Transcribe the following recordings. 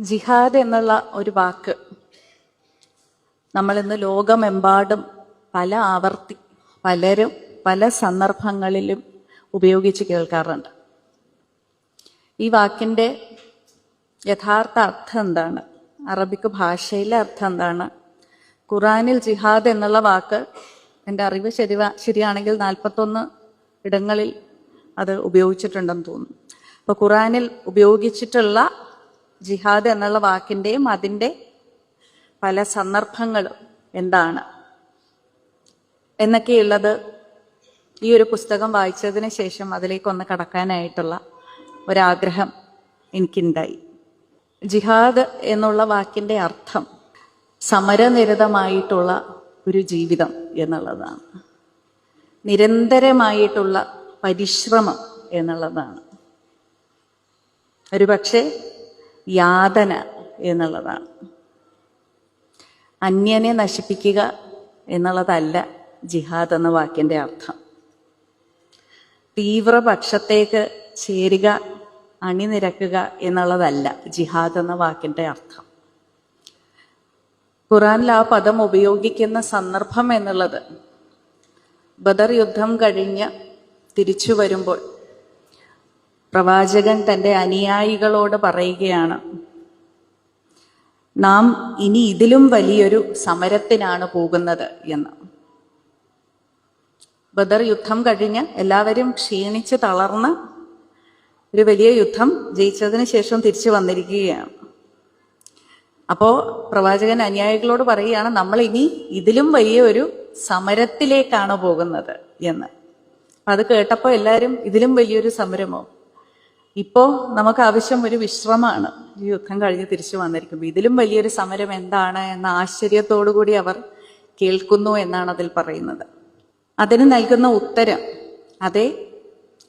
ജിഹാദ് എന്നുള്ള ഒരു വാക്ക് നമ്മൾ ഇന്ന് ലോകമെമ്പാടും പല ആവർത്തി പലരും പല സന്ദർഭങ്ങളിലും ഉപയോഗിച്ച് കേൾക്കാറുണ്ട്. ഈ വാക്കിന്റെ യഥാർത്ഥ അർത്ഥം എന്താണ്? അറബിക്ക് ഭാഷയിലെ അർത്ഥം എന്താണ്? ഖുറാനിൽ ജിഹാദ് എന്നുള്ള വാക്ക് എന്റെ അറിവ് ശരി ശരിയാണെങ്കിൽ നാൽപ്പത്തൊന്ന് ഇടങ്ങളിൽ അത് ഉപയോഗിച്ചിട്ടുണ്ടെന്ന് തോന്നുന്നു. അപ്പോൾ ഖുറാനിൽ ഉപയോഗിച്ചിട്ടുള്ള ജിഹാദ് എന്നുള്ള വാക്കിന്റെയും അതിന്റെ പല സന്ദർഭങ്ങളും എന്താണ് എന്നൊക്കെയുള്ളത് ഈ ഒരു പുസ്തകം വായിച്ചതിന് ശേഷം അതിലേക്കൊന്ന് കടക്കാനായിട്ടുള്ള ഒരാഗ്രഹം എനിക്കുണ്ടായി. ജിഹാദ് എന്നുള്ള വാക്കിന്റെ അർത്ഥം സമരനിരതമായിട്ടുള്ള ഒരു ജീവിതം എന്നുള്ളതാണ്. നിരന്തരമായിട്ടുള്ള പരിശ്രമം എന്നുള്ളതാണ്. ഒരുപക്ഷെ യാതന എന്നുള്ളതാണ്. അന്യനെ നശിപ്പിക്കുക എന്നുള്ളതല്ല ജിഹാദ് എന്ന വാക്കിന്റെ അർത്ഥം. തീവ്രപക്ഷത്തേക്ക് ചേരുക അണിനിരക്കുക എന്നുള്ളതല്ല ജിഹാദ് എന്ന വാക്കിന്റെ അർത്ഥം. ഖുറാനിൽ ആ പദം ഉപയോഗിക്കുന്ന സന്ദർഭം എന്നുള്ളത് ബദർ യുദ്ധം കഴിഞ്ഞ് തിരിച്ചു വരുമ്പോൾ പ്രവാചകൻ തന്റെ അനുയായികളോട് പറയുകയാണ് നാം ഇനി ഇതിലും വലിയൊരു സമരത്തിനാണ് പോകുന്നത് എന്ന്. ബദർ യുദ്ധം കഴിഞ്ഞ് എല്ലാവരും ക്ഷീണിച്ച് തളർന്ന് ഒരു വലിയ യുദ്ധം ജയിച്ചതിന് ശേഷം തിരിച്ചു വന്നിരിക്കുകയാണ്. അപ്പോ പ്രവാചകൻ അനുയായികളോട് പറയുകയാണ് നമ്മൾ ഇനി ഇതിലും വലിയ ഒരു സമരത്തിലേക്കാണ് പോകുന്നത് എന്ന്. അത് കേട്ടപ്പോൾ എല്ലാവരും ഇതിലും വലിയൊരു സമരമോ ഇപ്പോ നമുക്ക് ആവശ്യം ഒരു വിശ്രമമാണ്. ഈ യുദ്ധം കഴിഞ്ഞ് തിരിച്ചു വന്നിരിക്കുമ്പോൾ ഇതിലും വലിയൊരു സമരം എന്താണ് എന്ന ആശ്ചര്യത്തോടു കൂടി അവർ കേൾക്കുന്നു എന്നാണ് അതിൽ പറയുന്നത്. അതിന് നൽകുന്ന ഉത്തരം അതെ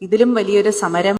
ഇതിലും വലിയൊരു സമരം